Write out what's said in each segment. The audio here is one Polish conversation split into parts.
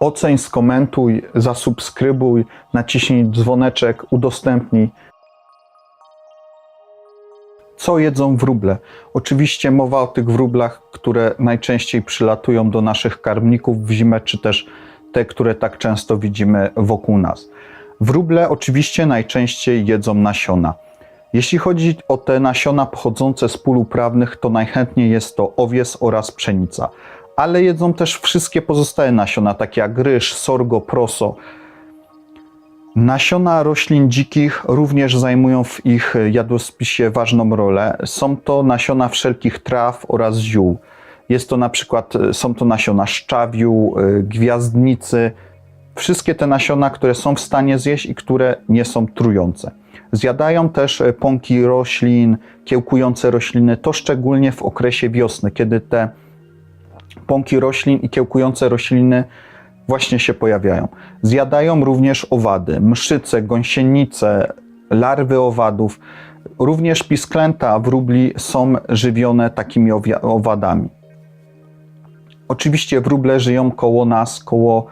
Oceń, skomentuj, zasubskrybuj, naciśnij dzwoneczek, udostępnij. Co jedzą wróble? Oczywiście mowa o tych wróblach, które najczęściej przylatują do naszych karmników w zimę, czy też te, które tak często widzimy wokół nas. Wróble oczywiście najczęściej jedzą nasiona. Jeśli chodzi o te nasiona pochodzące z pól uprawnych, to najchętniej jest to owies oraz pszenica. Ale jedzą też wszystkie pozostałe nasiona, takie jak ryż, sorgo, proso. Nasiona roślin dzikich również zajmują w ich jadłospisie ważną rolę. Są to nasiona wszelkich traw oraz ziół. Jest to na przykład, są to nasiona szczawiu, y, gwiazdnicy, wszystkie te nasiona, które są w stanie zjeść i które nie są trujące. Zjadają też y, pąki roślin, kiełkujące rośliny, to szczególnie w okresie wiosny, kiedy te pąki roślin i kiełkujące rośliny właśnie się pojawiają. Zjadają również owady, mszyce, gąsienice, larwy owadów. Również pisklęta wróbli są żywione takimi owadami. Oczywiście wróble żyją koło nas, koło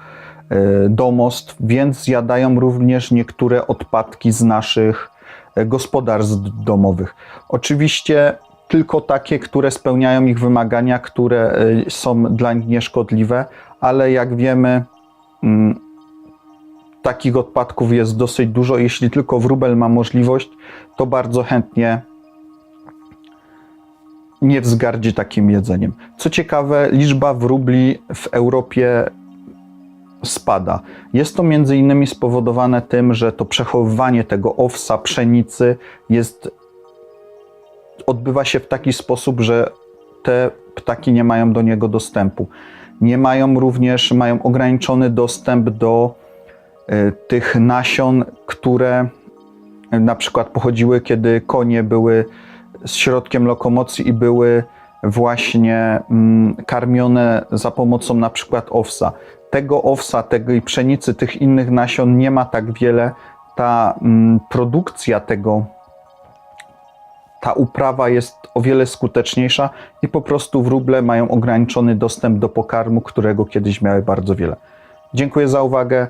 e, domostw, więc zjadają również niektóre odpadki z naszych e, gospodarstw domowych. Oczywiście tylko takie, które spełniają ich wymagania, które e, są dla nich nieszkodliwe, ale jak wiemy, mm, takich odpadków jest dosyć dużo. Jeśli tylko wróbel ma możliwość, to bardzo chętnie nie wzgardzi takim jedzeniem. Co ciekawe, liczba wróbli w Europie spada. Jest to między innymi spowodowane tym, że to przechowywanie tego owsa, pszenicy jest odbywa się w taki sposób, że te ptaki nie mają do niego dostępu. Nie mają również, mają ograniczony dostęp do y, tych nasion, które y, na przykład pochodziły, kiedy konie były z środkiem lokomocji i były właśnie mm, karmione za pomocą na przykład owsa. Tego owsa, tej pszenicy, tych innych nasion nie ma tak wiele. Ta mm, produkcja tego, ta uprawa jest o wiele skuteczniejsza i po prostu wróble mają ograniczony dostęp do pokarmu, którego kiedyś miały bardzo wiele. Dziękuję za uwagę.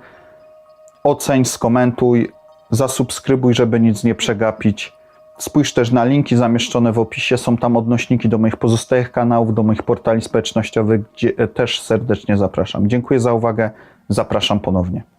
Oceń, skomentuj, zasubskrybuj, żeby nic nie przegapić. Spójrz też na linki zamieszczone w opisie. Są tam odnośniki do moich pozostałych kanałów, do moich portali społecznościowych, gdzie też serdecznie zapraszam. Dziękuję za uwagę. Zapraszam ponownie.